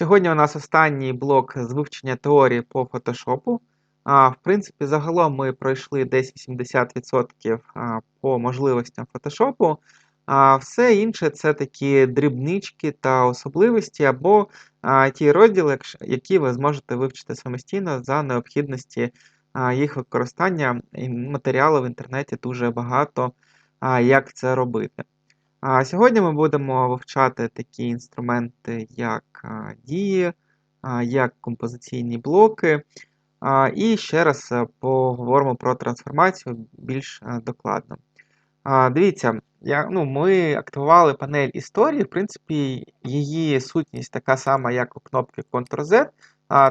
Сьогодні у нас останній блок з вивчення теорії по фотошопу. В принципі, загалом ми пройшли десь 80% по можливостям фотошопу. А все інше це такі дрібнички та особливості, або ті розділи, які ви зможете вивчити самостійно за необхідності їх використання. Матеріалу в інтернеті дуже багато, як це робити. А Сьогодні ми будемо вивчати такі інструменти, як дії, як композиційні блоки. І ще раз е, поговоримо про трансформацію більш е, докладно. Дивіться, я, ну, ми активували панель історії. В принципі, її сутність така сама, як у кнопки Ctrl-Z.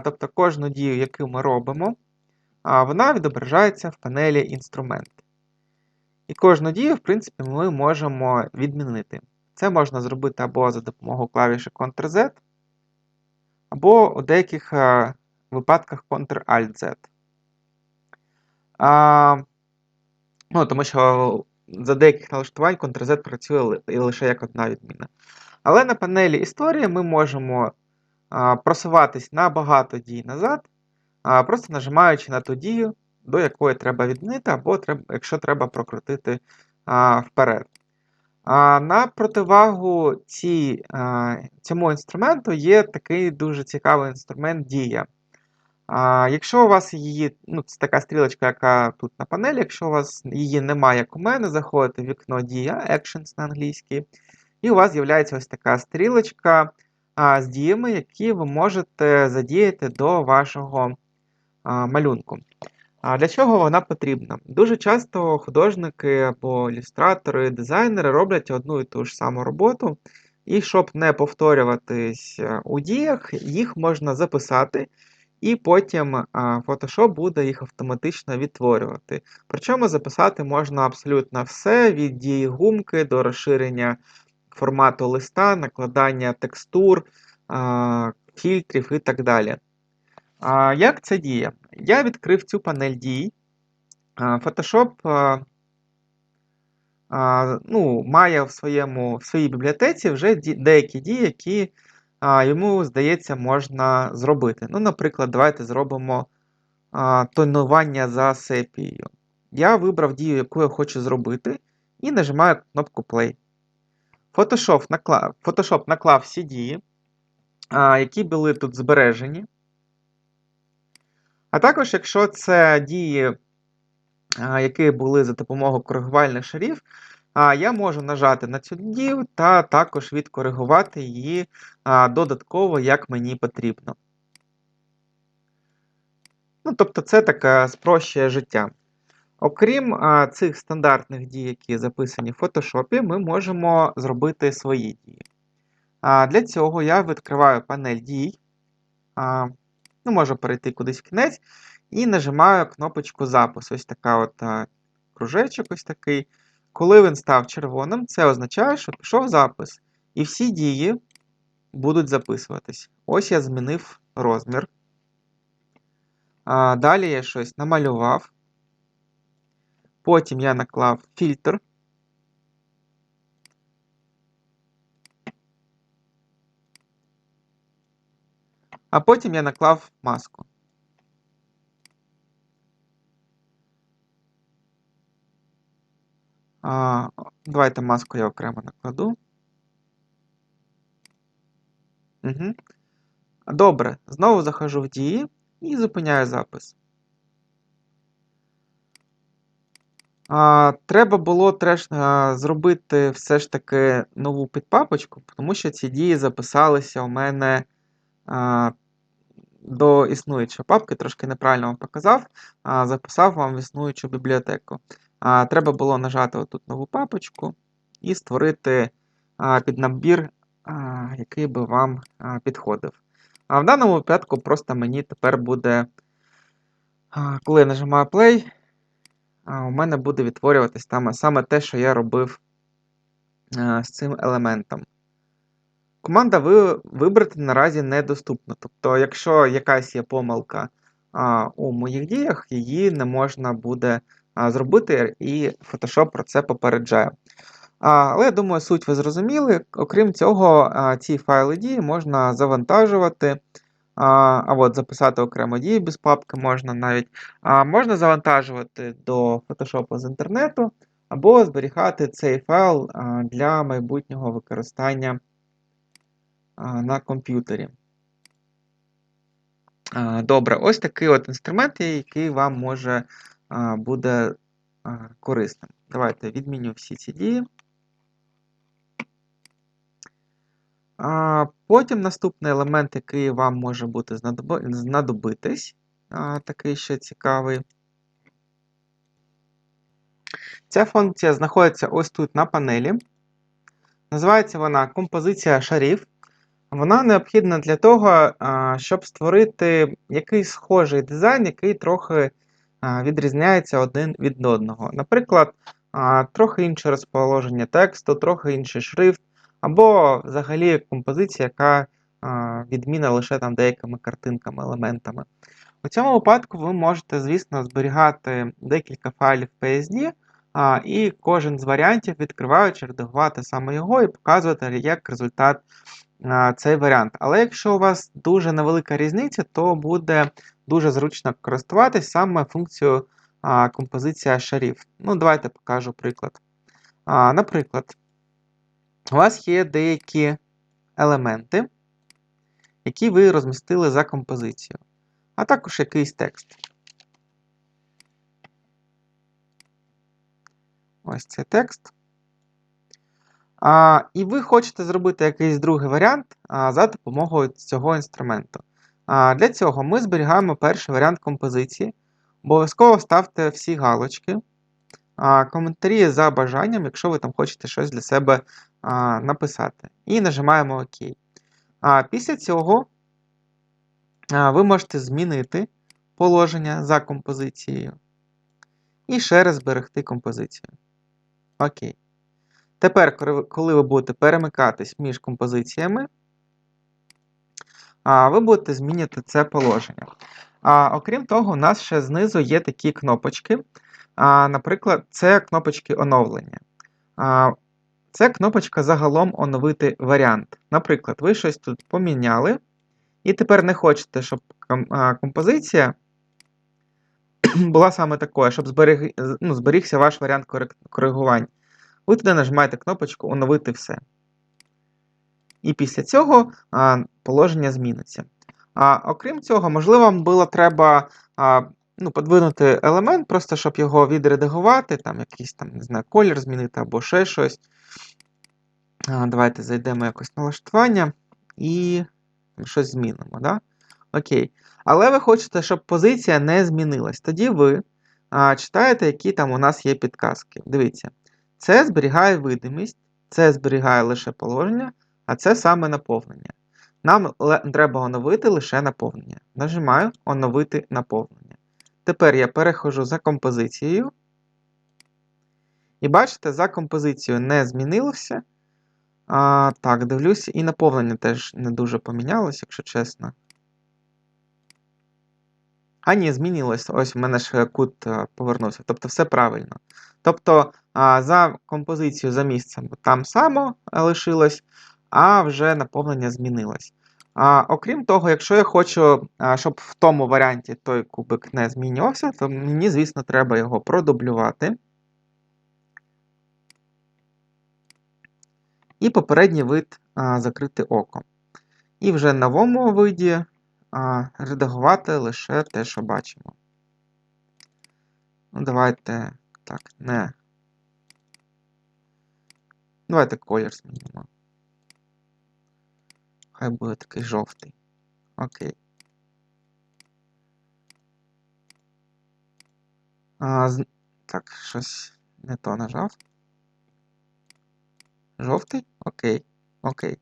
Тобто кожну дію, яку ми робимо, вона відображається в панелі інструмент. І кожну дію, в принципі, ми можемо відмінити. Це можна зробити або за допомогою клавіші Ctrl-Z, або у деяких е, випадках Ctrl-Alt-Z. Ну, тому що за деяких налаштувань Ctrl-Z працює лише як одна відміна. Але на панелі історії ми можемо просуватись на багато дій назад, просто нажимаючи на ту дію, до якої треба відмінити, або треба, якщо треба прокрутити а, вперед. А, на противагу цій, а, цьому інструменту є такий дуже цікавий інструмент дія. А, якщо у вас її, ну, це така стрілочка, яка тут на панелі, якщо у вас її немає, як у мене, заходите в вікно Дія, Actions на англійській, і у вас з'являється ось така стрілочка а, з діями, які ви можете задіяти до вашого а, малюнку. А для чого вона потрібна? Дуже часто художники або ілюстратори, дизайнери роблять одну і ту ж саму роботу, і щоб не повторюватись е, у діях, їх можна записати, і потім Photoshop буде їх автоматично відтворювати. Причому записати можна абсолютно все від дії гумки до розширення формату листа, накладання текстур, фільтрів і так далі. А, Як це діє? Я відкрив цю панель дій. Photoshop ну, має в, своєму, в своїй бібліотеці вже деякі дії, які йому, здається, можна зробити. Ну, наприклад, давайте зробимо тонування за сепією. Я вибрав дію, яку я хочу зробити, і нажимаю кнопку Play. Photoshop наклав, Photoshop наклав всі дії, які були тут збережені. А також, якщо це дії, які були за допомогою коригувальних шарів, я можу нажати на цю дію та також відкоригувати її додатково, як мені потрібно. Ну, тобто, це таке спрощує життя. Окрім а, цих стандартних дій, які записані в Photoshop, ми можемо зробити свої дії. А, для цього я відкриваю панель дій. А, ну, можу перейти кудись в кінець і нажимаю кнопочку запис. Ось така от кружечок ось такий. Коли він став червоним, це означає, що пішов запис. І всі дії будуть записуватись. Ось я змінив розмір. А, далі я щось намалював. Потім я наклав фільтр. А потім я наклав маску. А, давайте маску я окремо накладу. Угу. Добре, знову захожу в дії і зупиняю запис. А, треба було треш, а, зробити все ж таки нову підпапочку, тому що ці дії записалися у мене а, до існуючої папки, трошки неправильно вам показав, записав вам в існуючу бібліотеку. Треба було нажати отут нову папочку і створити а, піднабір, а, який би вам підходив. А в даному випадку просто мені тепер буде, коли я нажимаю Play, у мене буде відтворюватись там саме те, що я робив з цим елементом. Команда ви, вибрати наразі недоступна. Тобто, якщо якась є помилка а, у моїх діях, її не можна буде а, зробити, і Photoshop про це попереджає. А, Але я думаю, суть ви зрозуміли. Окрім цього, а, ці файли дії можна завантажувати. А а от записати окремо дії без папки можна навіть. А, Можна завантажувати до Photoshop з інтернету, або зберігати цей файл а, для майбутнього використання на комп'ютері. Добре, ось такий от інструмент, який вам може буде корисним. Давайте відміню всі ці дії. Потім наступний елемент, який вам може бути знадобитись, такий ще цікавий. Ця функція знаходиться ось тут на панелі. Називається вона композиція шарів. Вона необхідна для того, щоб створити якийсь схожий дизайн, який трохи відрізняється один від одного. Наприклад, трохи інше розположення тексту, трохи інший шрифт, або взагалі композиція, яка відміна лише там деякими картинками, елементами. У цьому випадку ви можете, звісно, зберігати декілька файлів PSD, і кожен з варіантів, відкриваючи, редагувати саме його і показувати як результат цей варіант. Але якщо у вас дуже невелика різниця, то буде дуже зручно користуватись саме функцією композиція шарів. Ну, Давайте покажу приклад. Наприклад, у вас є деякі елементи, які ви розмістили за композицією, а також якийсь текст. Ось цей текст. А, І ви хочете зробити якийсь другий варіант а, за допомогою цього інструменту. А, Для цього ми зберігаємо перший варіант композиції. Обов'язково ставте всі галочки. А, Коментарі за бажанням, якщо ви там хочете щось для себе а, написати. І нажимаємо ОК. А, Після цього а, ви можете змінити положення за композицією. І ще раз зберегти композицію. Окей. Тепер, коли ви будете перемикатись між композиціями, ви будете змінювати це положення. Окрім того, у нас ще знизу є такі кнопочки. Наприклад, це кнопочки оновлення. Це кнопочка загалом оновити варіант. Наприклад, ви щось тут поміняли, і тепер не хочете, щоб композиція була саме такою, щоб зберіг, ну, зберігся ваш варіант коригувань ви туди нажимаєте кнопочку Оновити все. І після цього положення зміниться. А, Окрім цього, можливо, вам було треба а, ну, подвинути елемент, просто щоб його відредагувати, там якийсь там, не знаю, колір змінити або ще щось. А, Давайте зайдемо якось налаштування і щось змінимо. Да? Окей. Але ви хочете, щоб позиція не змінилась. Тоді ви а, читаєте, які там у нас є підказки. Дивіться. Це зберігає видимість, це зберігає лише положення, а це саме наповнення. Нам треба оновити лише наповнення. Нажимаю Оновити наповнення. Тепер я перехожу за композицією. І бачите, за композицією не змінилося. А, Так, дивлюся, і наповнення теж не дуже помінялося, якщо чесно. А ні, змінилось. Ось у мене ж кут е, повернувся. Тобто все правильно. Тобто за композицію за місцем там само лишилось, а вже наповнення змінилось. А, Окрім того, якщо я хочу, щоб в тому варіанті той кубик не змінювався, то мені, звісно, треба його продублювати. І попередній вид а, закрити око. І вже в новому виді а, редагувати лише те, що бачимо. Ну, Давайте так, не. Давайте колір змінимо. Хай буде такий жовтий. Окей. А, з... Так, щось не то нажав. Жовтий? Окей. Окей.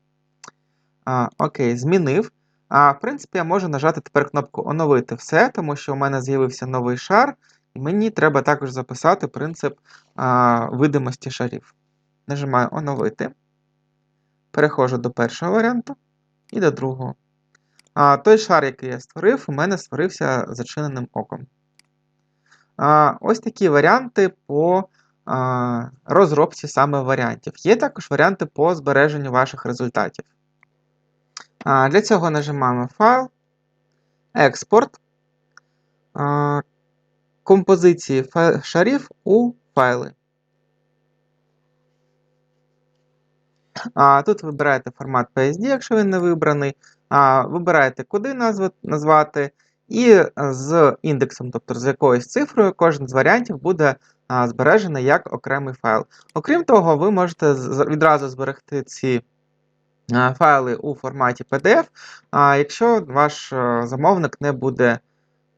А, Окей, змінив. А, В принципі, я можу нажати тепер кнопку Оновити все, тому що у мене з'явився новий шар, і мені треба також записати принцип а, видимості шарів. Нажимаю Оновити. Переходжу до першого варіанту і до другого. А, Той шар, який я створив, у мене створився зачиненим оком. А, Ось такі варіанти по а, розробці саме варіантів. Є також варіанти по збереженню ваших результатів. Для цього нажимаємо Файл, Експорт, а, композиції шарів у файли. Тут вибираєте формат PSD, якщо він не вибраний. Вибираєте, куди назвати, і з індексом, тобто з якоюсь цифрою, кожен з варіантів буде збережений як окремий файл. Окрім того, ви можете відразу зберегти ці файли у форматі PDF, а, якщо ваш е, замовник не буде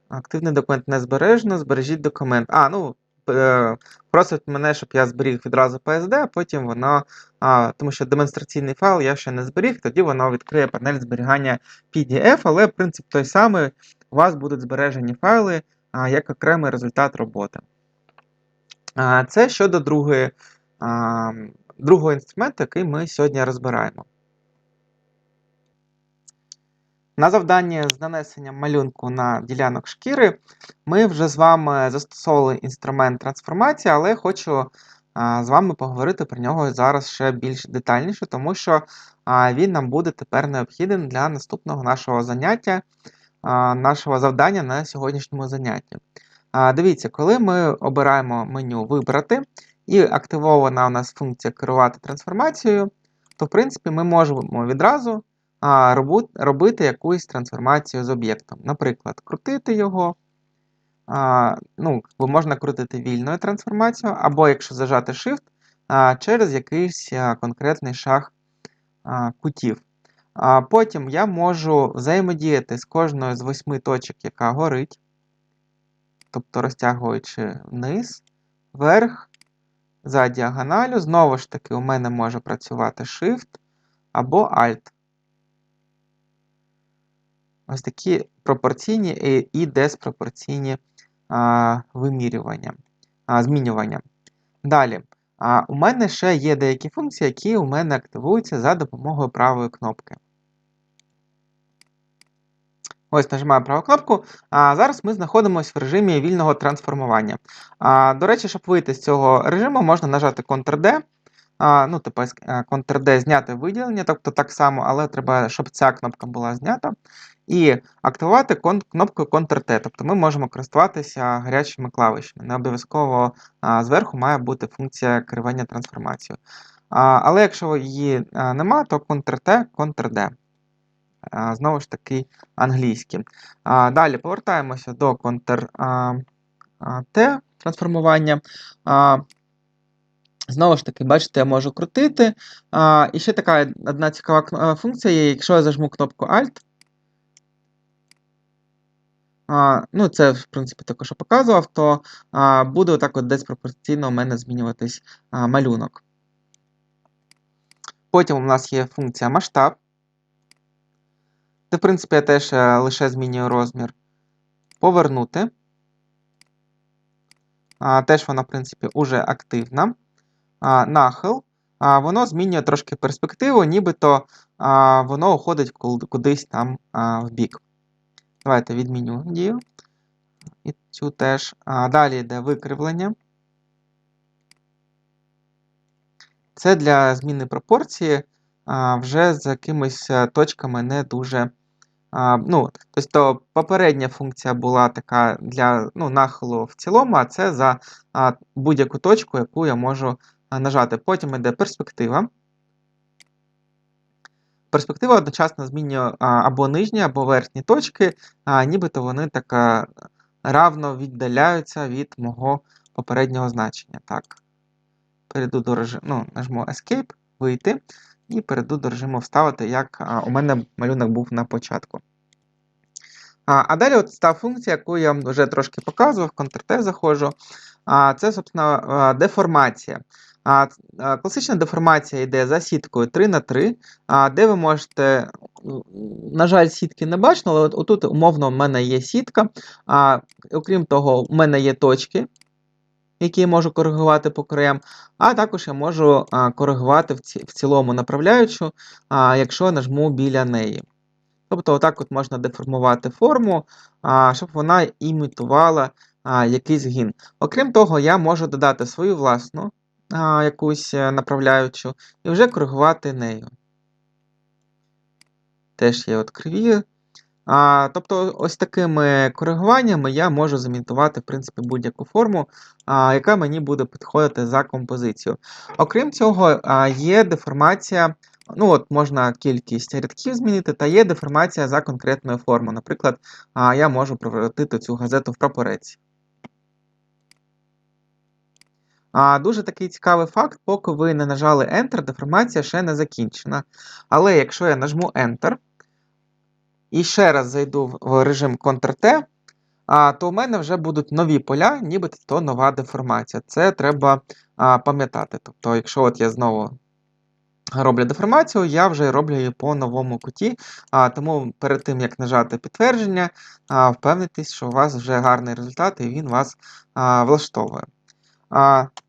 активний документ не збережено, збережіть документ. А, ну, е, просить мене, щоб я зберіг відразу PSD, а потім воно, а, тому що демонстраційний файл я ще не зберіг, тоді воно відкриє панель зберігання PDF, але принцип той самий, у вас будуть збережені файли а, як окремий результат роботи. А, Це щодо другої, а, другого інструменту, який ми сьогодні розбираємо. На завданні з нанесенням малюнку на ділянок шкіри ми вже з вами застосовували інструмент трансформації, але хочу з вами поговорити про нього зараз ще більш детальніше, тому що він нам буде тепер необхідним для наступного нашого заняття, нашого завдання на сьогоднішньому занятті. Дивіться, коли ми обираємо меню Вибрати і активована у нас функція керувати трансформацією, то в принципі ми можемо відразу а, робити якусь трансформацію з об'єктом. Наприклад, крутити його. Ну, можна крутити вільною трансформацією, або якщо зажати Shift, через якийсь конкретний шаг кутів. Потім я можу взаємодіяти з кожною з восьми точок, яка горить, тобто розтягуючи вниз, вверх, за діагоналю. Знову ж таки, у мене може працювати Shift або Alt. Ось такі пропорційні і, диспропорційні вимірювання, змінювання. Далі. У мене ще є деякі функції, які у мене активуються за допомогою правої кнопки. Ось нажимаю праву кнопку. А зараз ми знаходимося в режимі вільного трансформування. А, До речі, щоб вийти з цього режиму, можна нажати Ctrl-D. Ну, типу, Ctrl-D зняти виділення, тобто так само, але треба, щоб ця кнопка була знята. І активувати кнопкою Ctrl-T. Тобто ми можемо користуватися гарячими клавишами. Не обов'язково зверху має бути функція керування трансформацією. Але якщо її нема, то Ctrl-T, Ctrl-D. Знову ж таки, англійські. Далі повертаємося до Ctrl-T трансформування. Знову ж таки, бачите, я можу крутити. І ще така одна цікава функція є, якщо я зажму кнопку Alt. Ну, це, в принципі, також показував, то буде отак от десь пропорційно у мене змінюватись малюнок. Потім у нас є функція масштаб. Де, в принципі, я теж е, лише змінюю розмір. Повернути. Теж вона, в принципі, уже активна. Нахил. А, воно змінює трошки перспективу, нібито воно уходить кудись там а, в бік. Давайте відміню дію. І цю теж. А, далі йде викривлення. Це для зміни пропорції а, вже з якимись е, точками не дуже. А, ну, тобто попередня функція була така для ну, нахилу в цілому, а це за будь-яку точку, яку я можу а, нажати. Потім йде перспектива. Перспектива одночасно змінює або нижні, або верхні точки, а, нібито вони так равно віддаляються від мого попереднього значення. Так. Перейду до режиму, ну, нажму Escape, вийти, і перейду до режиму вставити, як у мене малюнок був на початку. А, далі от та функція, яку я вам вже трошки показував, Ctrl-T заходжу. Це, собственно, деформація. Класична деформація йде за сіткою 3 на 3 де ви можете, на жаль, сітки не бачно, але от, отут умовно в мене є сітка. Окрім того, в мене є точки, які я можу коригувати по краям, а також я можу коригувати в, цілому направляючу, якщо нажму біля неї. Тобто, отак от можна деформувати форму, щоб вона імітувала якийсь згін. Окрім того, я можу додати свою власну а, якусь е, направляючу і вже коригувати нею. Теж є от криві. А, Тобто, ось такими коригуваннями я можу замінтувати в принципі, будь-яку форму, а, яка мені буде підходити за композицію. Окрім цього, а, є деформація. Ну, от Можна кількість рядків змінити, та є деформація за конкретною формою. Наприклад, а, я можу превратити цю газету в прапорець. А, Дуже такий цікавий факт, поки ви не нажали Enter, деформація ще не закінчена. Але якщо я нажму Enter і ще раз зайду в режим Ctrl-T, то у мене вже будуть нові поля, нібито то нова деформація. Це треба пам'ятати. Тобто, якщо от я знову роблю деформацію, я вже роблю її по новому куті. Тому перед тим, як нажати підтвердження, впевнитесь, що у вас вже гарний результат і він вас влаштовує.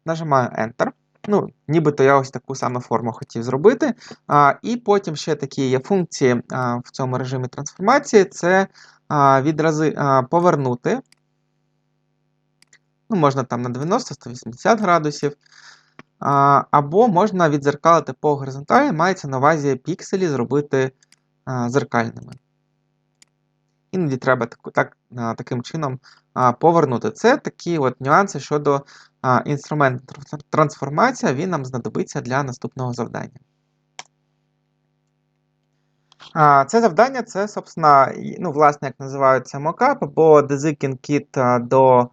Нажимаю Enter. Ну, Нібито я ось таку саме форму хотів зробити. А, І потім ще такі є функції а, в цьому режимі трансформації: це а, відрази а, повернути. Ну, Можна там на 90-180 градусів. А, Або можна відзеркалити по горизонталі, мається на увазі пікселі зробити а, зеркальними. Іноді треба так, так, таким чином повернути. Це такі от нюанси щодо інструменту трансформація, він нам знадобиться для наступного завдання. Це завдання це, собственно, ну, власне, як називається мокап або Design Kit до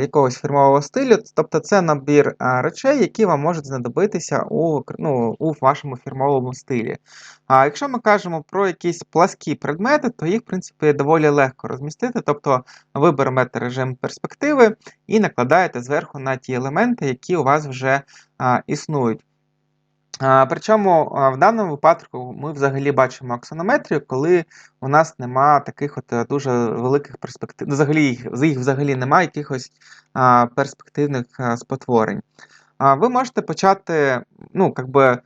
якогось фірмового стилю. Тобто це набір речей, які вам можуть знадобитися у ну, у вашому фірмовому стилі. А якщо ми кажемо про якісь пласкі предмети, то їх, в принципі, доволі легко розмістити. Тобто ви берете режим перспективи і накладаєте зверху на ті елементи, які у вас вже існують. Причому в даному випадку ми взагалі бачимо аксонометрію, коли у нас нема таких от е, дуже великих перспектив. Взагалі їх взагалі немає якихось перспективних спотворень. Ви можете почати, ну, якби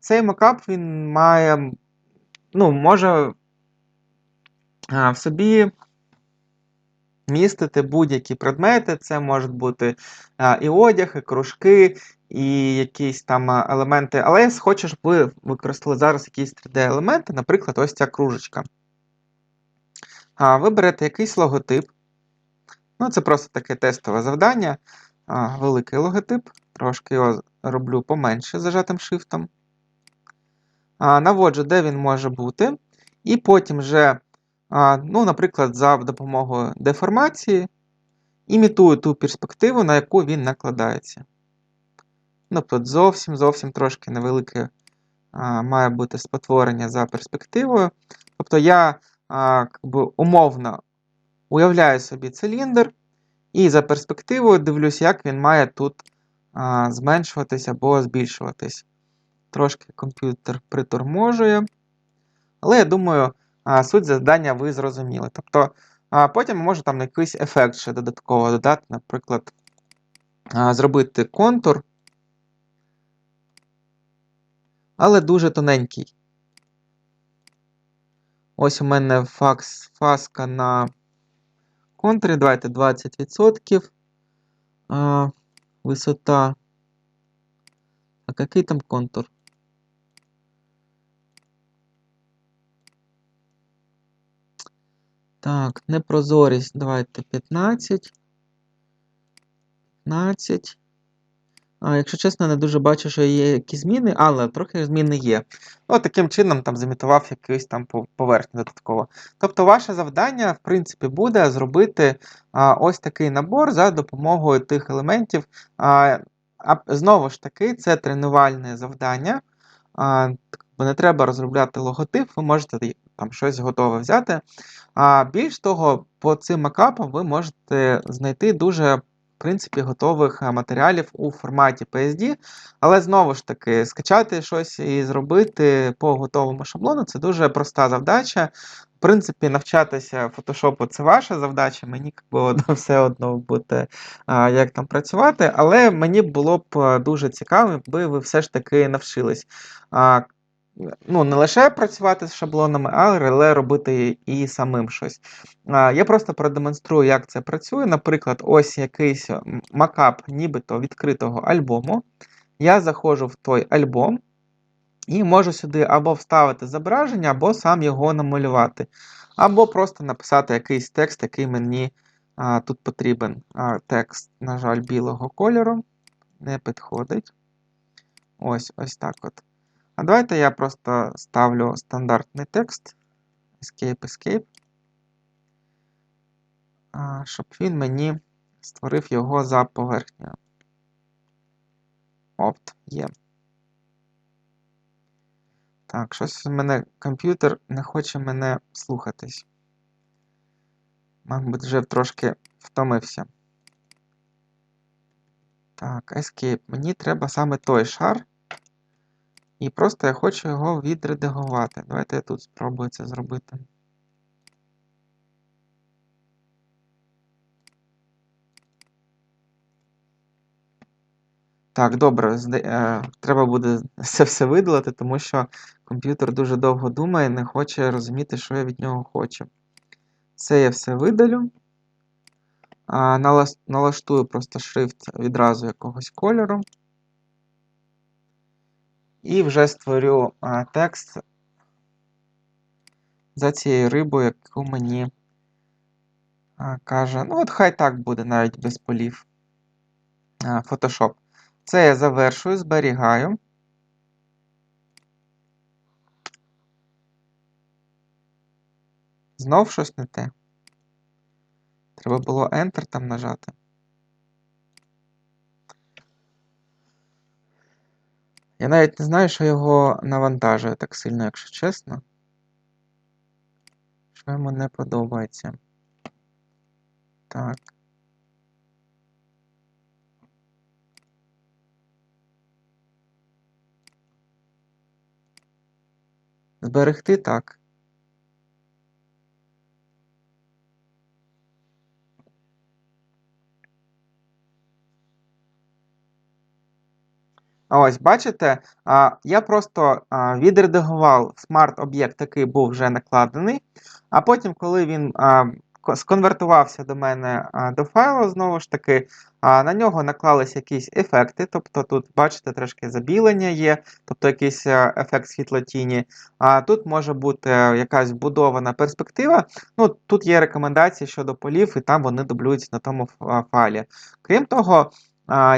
цей мокап він має, ну, може в собі містити будь-які предмети. Це можуть бути і одяг, і кружки, і якісь там елементи. Але я хочу, щоб ви використали зараз якісь 3D-елементи, наприклад, ось ця кружечка. Ви берете якийсь логотип. Ну, Це просто таке тестове завдання. Великий логотип. Трошки його роблю поменше зажатим шрифтом. Наводжу, де він може бути. І потім вже, ну, наприклад, за допомогою деформації, імітую ту перспективу, на яку він накладається. Ну, тут зовсім зовсім трошки невелике а, має бути спотворення за перспективою. Тобто я а, би, умовно уявляю собі циліндр, і за перспективою дивлюсь, як він має тут а, зменшуватись або збільшуватись. Трошки комп'ютер приторможує. Але я думаю, а, суть завдання ви зрозуміли. Тобто, а, потім можу там якийсь ефект ще додатково додати, наприклад, а, зробити контур але дуже тоненький. Ось у мене факс, фаска на контурі. Давайте 20%. А, Висота. А який там контур? Так, непрозорість. Давайте 15. 15. Якщо чесно, не дуже бачу, що є якісь зміни, але трохи зміни є. От таким чином там замітував якийсь там поверхню додатково. Тобто, ваше завдання, в принципі, буде зробити а, ось такий набор за допомогою тих елементів. А, а Знову ж таки, це тренувальне завдання. А, Бо не треба розробляти логотип, ви можете там щось готове взяти. А Більш того, по цим макапам ви можете знайти дуже принципі, готових е, матеріалів у форматі PSD. Але знову ж таки, скачати щось і зробити по готовому шаблону це дуже проста завдача. В принципі, навчатися фотошопу це ваша завдача, мені було все одно буде, як там працювати, але мені було б е, дуже цікаво, якби ви все ж таки навчились. Ну, не лише працювати з шаблонами, але робити і самим щось. Я просто продемонструю, як це працює. Наприклад, ось якийсь макап нібито відкритого альбому. Я заходжу в той альбом і можу сюди або вставити зображення, або сам його намалювати. Або просто написати якийсь текст, який мені а, тут потрібен. А, Текст, на жаль, білого кольору. Не підходить. Ось ось так от. А давайте я просто ставлю стандартний текст. Escape, Escape. Щоб він мені створив його за поверхнею. Опт, є. Так, щось у мене комп'ютер не хоче мене слухатись. Мабуть, вже трошки втомився. Так, Escape. Мені треба саме той шар. І просто я хочу його відредагувати. Давайте я тут спробую це зробити. Так, добре, е, треба буде це все видалити, тому що комп'ютер дуже довго думає і не хоче розуміти, що я від нього хочу. Це я все видалю. Налаштую просто шрифт відразу якогось кольору. І вже створю текст за цією рибою, яку мені каже. Ну, от хай так буде навіть без полів. Photoshop. Це я завершую, зберігаю. Знов щось не те. Треба було Enter там нажати. Я навіть не знаю, що його навантажує так сильно, якщо чесно. Що йому не подобається. Так. Зберегти так. Ось, бачите, я просто відредагував смарт-об'єкт, який був вже накладений, а потім, коли він сконвертувався до мене до файлу, знову ж таки, на нього наклались якісь ефекти. Тобто тут, бачите, трошки забілення є, тобто якийсь е, ефект світлотіні. А тут може бути якась вбудована перспектива. Ну, Тут є рекомендації щодо полів, і там вони дублюються на тому файлі. Крім того,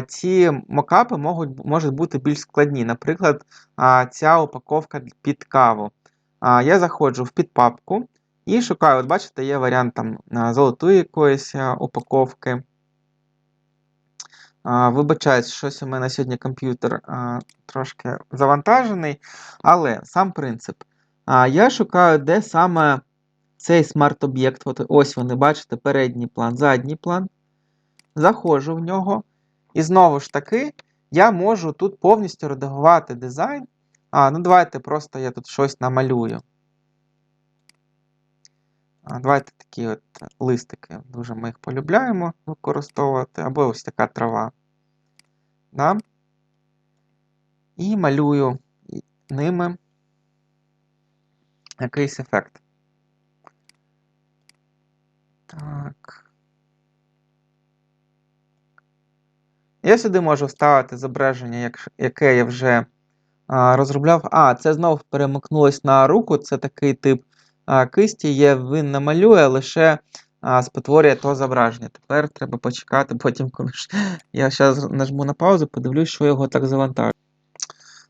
ці мокапи можуть можуть бути більш складні. Наприклад, ця упаковка під каву. Я заходжу в підпапку. І шукаю, от бачите, є варіант там золотої якоїсь упаковки. Вибачаюсь, щось у мене сьогодні комп'ютер трошки завантажений. Але сам принцип. Я шукаю, де саме цей смарт-об'єкт. Ось вони, бачите, передній план, задній план. Заходжу в нього. І знову ж таки, я можу тут повністю редагувати дизайн. А, ну давайте просто я тут щось намалюю. Давайте такі от листики. Дуже ми їх полюбляємо використовувати. Або ось така трава. Да? І малюю ними якийсь ефект. Так. Я сюди можу вставити зображення, яке я вже розробляв. А, це знову перемикнулось на руку. Це такий тип кисті є, він намалює, лише спотворює то зображення. Тепер треба почекати, потім, коли я зараз нажму на паузу, подивлюсь, що його так завантажує.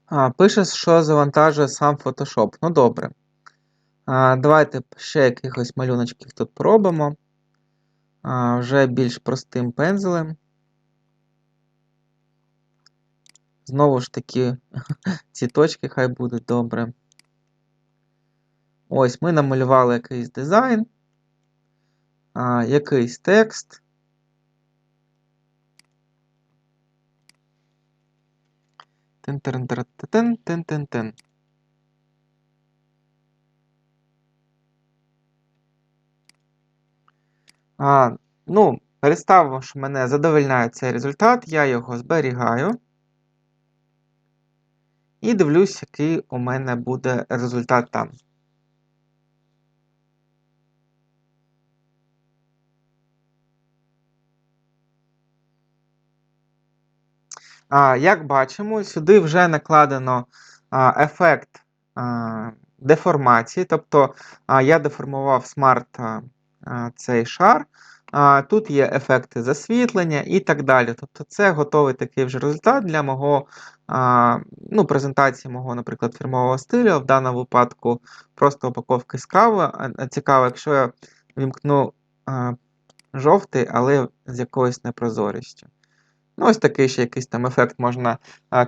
А, Пише, що завантажує сам Photoshop. Ну добре. А, Давайте ще якихось малюночків тут пробимо. А, Вже більш простим пензелем. Знову ж таки, ці точки хай будуть добре. Ось ми намалювали якийсь дизайн, а, якийсь текст. Тин-тин-тин-тин-тин-тин. А, Ну, представимо, що мене задовольняє цей результат, я його зберігаю. І дивлюсь, який у мене буде результат там. А, Як бачимо, сюди вже накладено а, ефект а, деформації, тобто а, я деформував смарт а, цей шар. Тут є ефекти засвітлення і так далі. Тобто це готовий такий вже результат для мого ну, презентації мого, наприклад, фірмового стилю. В даному випадку просто упаковки з кави. Цікаво, якщо я вімкну жовтий, але з якоюсь непрозорістю. Ну, ось такий ще якийсь там ефект можна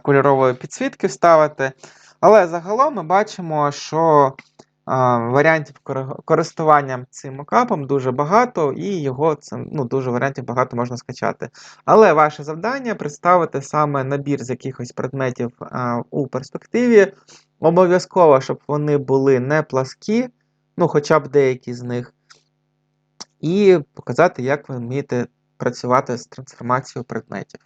кольорової підсвітки вставити. Але загалом ми бачимо, що варіантів кори- користування цим мокапом дуже багато, і його ну, дуже варіантів багато можна скачати. Але ваше завдання представити саме набір з якихось предметів а, у перспективі. Обов'язково, щоб вони були не пласкі, ну, хоча б деякі з них. І показати, як ви вмієте працювати з трансформацією предметів.